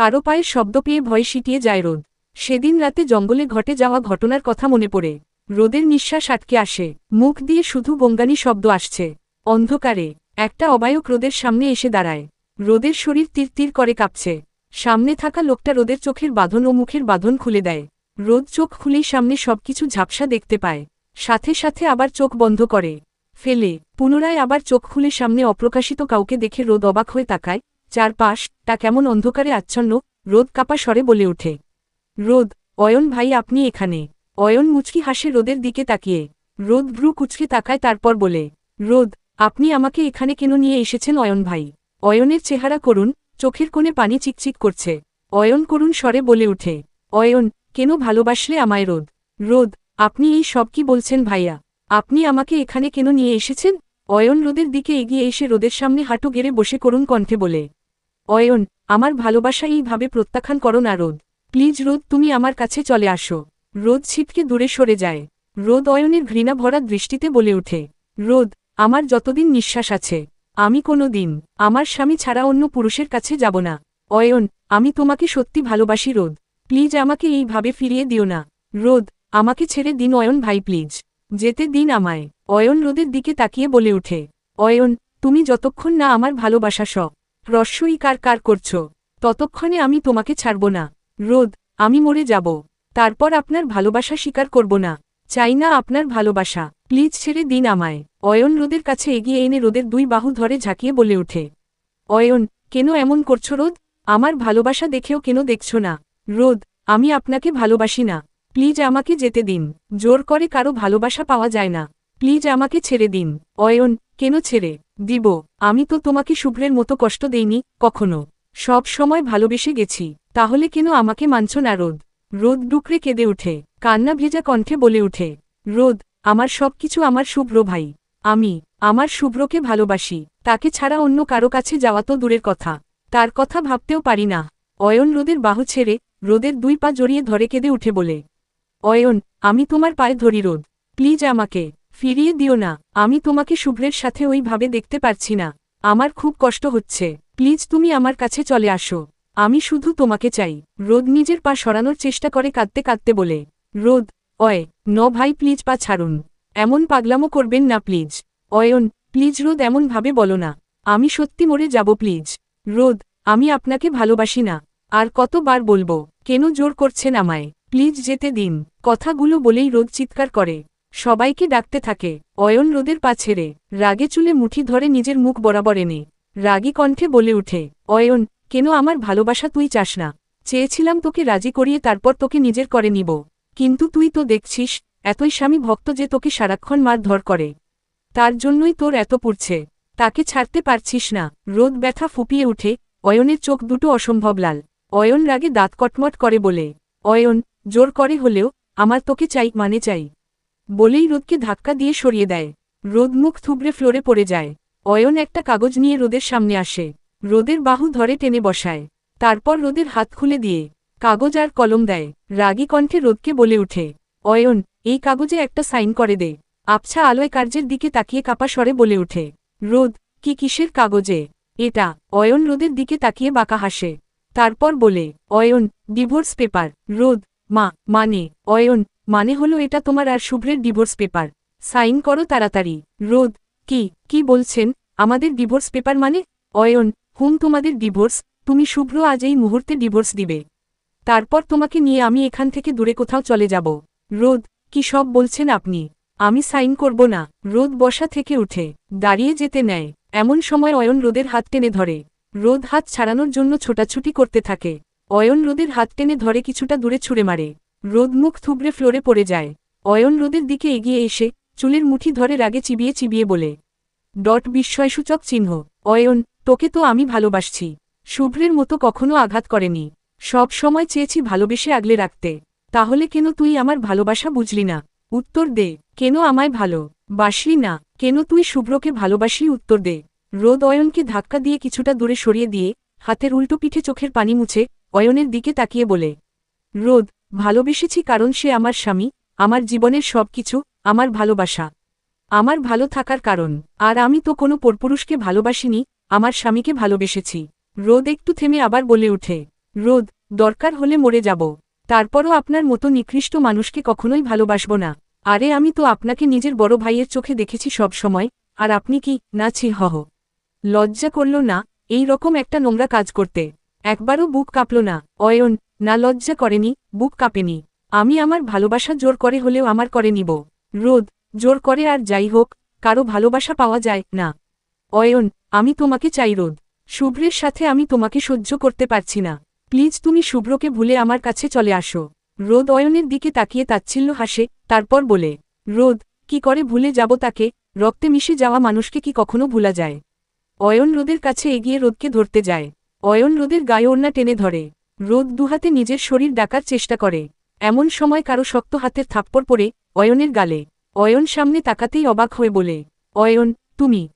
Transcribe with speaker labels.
Speaker 1: কারও পায়ের শব্দ পেয়ে ভয় সিটিয়ে যায় রোদ। সেদিন রাতে জঙ্গলে ঘটে যাওয়া ঘটনার কথা মনে পড়ে। রোদের নিঃশ্বাস আটকে আসে। মুখ দিয়ে শুধু বঙ্গানী শব্দ আসছে। অন্ধকারে একটা অবায়ক রোদের সামনে এসে দাঁড়ায়। রোদের শরীর তীর তীর করে কাঁপছে। সামনে থাকা লোকটা রোদের চোখের বাঁধন ও মুখের বাঁধন খুলে দেয়। রোদ চোখ খুলেই সামনে সবকিছু ঝাপসা দেখতে পায়। সাথে সাথে আবার চোখ বন্ধ করে। ফেলে। পুনরায় আবার চোখ খুলে সামনে অপ্রকাশিত কাউকে দেখে রোদ অবাক হয়ে তাকায়। চারপাশ তা কেমন অন্ধকারে আচ্ছন্ন, রোদ কাপা স্বরে বলে ওঠে। রোদ, অয়ন ভাই আপনি এখানে? অয়ন মুচকি হাসে রোদের দিকে তাকিয়ে। রোদ ভ্রু কুচকে তাকায় তারপর বলে, রোদ, আপনি আমাকে এখানে কেন নিয়ে এসেছেন অয়ন ভাই? অয়নের চেহারা করুন, চোখের কোণে পানি চিকচিক করছে। অয়ন করুণ স্বরে বলে উঠে অয়ন, কেন ভালোবাসলে আমায় রোদ? রোদ, আপনি এই সব কি বলছেন ভাইয়া? আপনি আমাকে এখানে কেন নিয়ে এসেছেন? অয়ন রোদের দিকে এগিয়ে এসে রোদের সামনে হাঁটু গেড়ে বসে করুন কণ্ঠে বলে অয়ন, আমার ভালোবাসা এইভাবে প্রত্যাখ্যান করো না রোদ। প্লিজ রোদ, তুমি আমার কাছে চলে আসো। রোদ ছিটকে দূরে সরে যায়। রোদ অয়নের ঘৃণা ভরা দৃষ্টিতে বলে ওঠে, রোদ, আমার যতদিন নিঃশ্বাস আছে, আমি কোনো দিন আমার স্বামী ছাড়া অন্য পুরুষের কাছে যাব না। অয়ন, আমি তোমাকে সত্যি ভালোবাসি রোদ। প্লিজ আমাকে এইভাবে ফিরিয়ে দিও না। রোদ, আমাকে ছেড়ে দিন অয়ন ভাই, প্লিজ। যেতে দিন আমায়। অয়ন রোদের দিকে তাকিয়ে বলে ওঠে, অয়ন, তুমি যতক্ষণ না আমার ভালোবাসা স রস্যই কার কার করছ? ততক্ষণে আমি তোমাকে ছাড়ব না। রোদ, আমি মরে যাব। তারপর আপনার ভালোবাসা স্বীকার করব না। চাই না আপনার ভালোবাসা। প্লিজ ছেড়ে দিন আমায়। অয়ন রোদের কাছে এগিয়ে এনে রোদের দুই বাহু ধরে ঝাঁকিয়ে বলে ওঠে। অয়ন, কেন এমন করছ রোদ? আমার ভালোবাসা দেখেও কেন দেখছ না? রোদ, আমি আপনাকে ভালোবাসি না। প্লিজ আমাকে যেতে দিন। জোর করে কারও ভালোবাসা পাওয়া যায় না। প্লিজ আমাকে ছেড়ে দিন। অয়ন, কেন ছেড়ে? দিব, আমি তো তোমাকে শুভ্রের মতো কষ্ট দেইনি, কখনো। সব সময় ভালোবেসে গেছি, তাহলে কেন আমাকে মানছ না রোদ? রোদ ডুকরে কেঁদে উঠে কান্না ভেজা কণ্ঠে বলে উঠে রোদ, আমার সব কিছু আমার শুভ্র ভাই। আমি, আমার শুভ্রকে ভালোবাসি, তাকে ছাড়া অন্য কারও কাছে যাওয়া তো দূরের কথা। তার কথা ভাবতেও পারি না। অয়ন রোদের বাহু ছেড়ে, রোদের দুই পা জড়িয়ে ধরে কেঁদে উঠে বলে, অয়ন, আমি তোমার পায়ে ধরি রোদ। প্লিজ আমাকে ফিরিয়ে দিও না, আমি তোমাকে শুভ্রের সাথে ওইভাবে দেখতে পারছি না। আমার খুব কষ্ট হচ্ছে। প্লিজ তুমি আমার কাছে চলে আসো। আমি শুধু তোমাকে চাই। রোদ নিজের পা সরানোর চেষ্টা করে কাঁদতে কাঁদতে বলে, রোদ, অয়, ন ভাই প্লিজ পা ছাড়ুন। এমন পাগলামো করবেন না প্লিজ। অয়ন, প্লিজ রোদ এমনভাবে বলো না। আমি সত্যি মরে যাব প্লিজ। রোদ, আমি আপনাকে ভালোবাসি না। আর কতবার বলব, কেন জোর করছেন আমায়? প্লিজ যেতে দিন। কথাগুলো বলেই রোদ চিৎকার করে। সবাইকে ডাকতে থাকে। অয়ন রোদের পা ছেড়ে রাগে চুলে মুঠি ধরে নিজের মুখ বরাবর এনে, রাগী কণ্ঠে বলে উঠে, অয়ন, কেন আমার ভালোবাসা তুই চাস না? চেয়েছিলাম তোকে রাজি করিয়ে তারপর তোকে নিজের করে নিব। কিন্তু তুই তো দেখছিস, এতই স্বামী ভক্ত যে তোকে সারাক্ষণ মার ধর করে। তার জন্যই তোর এত পুড়ছে। তাকে ছাড়তে পারছিস না। রোদ ব্যথা ফুপিয়ে উঠে, অয়নের চোখ দুটো অসম্ভব লাল। অয়ন রাগে দাঁত কটমট করে বলে, অয়ন, জোর করে হলেও, আমার তোকে চাই মানে চাই। বলেই রোদকে ধাক্কা দিয়ে সরিয়ে দেয়। রোদ মুখ থুবড়ে ফ্লোরে পড়ে যায়। অয়ন একটা কাগজ নিয়ে রোদের সামনে আসে। রোদের বাহু ধরে টেনে বসায়। তারপর রোদের হাত খুলে দিয়ে কাগজ আর কলম দেয়। রাগী কণ্ঠে রোদকে বলে উঠে অয়ন, এই কাগজে একটা সাইন করে দে। আবছা আলোয় কার্যের দিকে তাকিয়ে কাপা স্বরে বলে উঠে রোদ, কি কিসের কাগজে? এটা। অয়ন রোদের দিকে তাকিয়ে বাঁকা হাসে। তারপর বলে, অয়ন, ডিভোর্স পেপার। রোদ, মা মানে অয়ন মানে হলো এটা তোমার আর শুভ্রের ডিভোর্স পেপার সাইন করো তাড়াতাড়ি। রোদ, কি কি বলছেন? আমাদের ডিভোর্স পেপার মানে? অয়ন, হুম, তোমাদের ডিভোর্স তুমি শুভ্র আজ এই মুহূর্তে ডিভোর্স দিবে। তারপর তোমাকে নিয়ে আমি এখান থেকে দূরে কোথাও চলে যাব। রোদ, কি সব বলছেন আপনি? আমি সাইন করব না। রোদ বসা থেকে উঠে, দাঁড়িয়ে যেতে নেয়। এমন সময় অয়ন রোদের হাত টেনে ধরে। রোদ হাত ছাড়ানোর জন্য ছোটাছুটি করতে থাকে। অয়ন রোদের হাত টেনে ধরে কিছুটা দূরে ছুঁড়ে মারে। রোদ মুখ থুবড়ে ফ্লোরে পড়ে যায়। অয়ন রোদের দিকে এগিয়ে এসে চুলের মুঠি ধরে রাগে চিবিয়ে চিবিয়ে বলে, ডট বিস্ময়সূচক চিহ্ন। অয়ন, তোকে তো আমি ভালোবাসছি। শুভ্রের মতো কখনো আঘাত করেনি। সব সময় চেয়েছি ভালোবেসে আগলে রাখতে। তাহলে কেন তুই আমার ভালোবাসা বুঝলি না? উত্তর দে, কেন আমায় ভালো বাসলি না? কেন তুই শুভ্রকে ভালোবাসি উত্তর দে। রোদ অয়নকে ধাক্কা দিয়ে কিছুটা দূরে সরিয়ে দিয়ে হাতের উল্টো পিঠে চোখের পানি মুছে অয়নের দিকে তাকিয়ে বলে, রোদ ভালোবেসেছি কারণ সে আমার স্বামী, আমার জীবনের সব কিছু আমার ভালোবাসা। আমার ভালো থাকার কারণ। আর আমি তো কোনো পরপুরুষকে ভালোবাসিনি, আমার স্বামীকে ভালোবেসেছি। রোদ একটু থেমে আবার বলে উঠে, রোদ, দরকার হলে মরে যাব। তারপরও আপনার মতো নিকৃষ্ট মানুষকে কখনোই ভালোবাসব না। আরে আমি তো আপনাকে নিজের বড় ভাইয়ের চোখে দেখেছি সব সময়, আর আপনি কি, না ছি হহ লজ্জা করল না, এই রকম একটা নোংরা কাজ করতে। একবারও বুক কাঁপল না। অয়ন, না লজ্জা করেনি, বুক কাঁপেনি। আমি আমার ভালোবাসা জোর করে হলেও আমার করে নিব। রোদ, জোর করে আর যাই হোক, কারও ভালোবাসা পাওয়া যায় না। অয়ন, আমি তোমাকে চাই রোদ। শুভ্রের সাথে আমি তোমাকে সহ্য করতে পারছি না। প্লিজ তুমি শুভ্রকে ভুলে আমার কাছে চলে আসো। রোদ অয়নের দিকে তাকিয়ে তাচ্ছিল্য হাসে, তারপর বলে, রোদ, কি করে ভুলে যাব তাকে? রক্তে মিশে যাওয়া মানুষকে কি কখনো ভুলা যায়? অয়ন রোদের কাছে এগিয়ে রোদকে ধরতে যায়। অয়ন রোদের গায়ে ওড়না টেনে ধরে। রোদ দুহাতে নিজের শরীর ডাকার চেষ্টা করে। এমন সময় কারও শক্ত হাতের থাপ্পড় পরে অয়নের গালে। অয়ন সামনে তাকাতেই অবাক হয়ে বলে, অয়ন, তুমি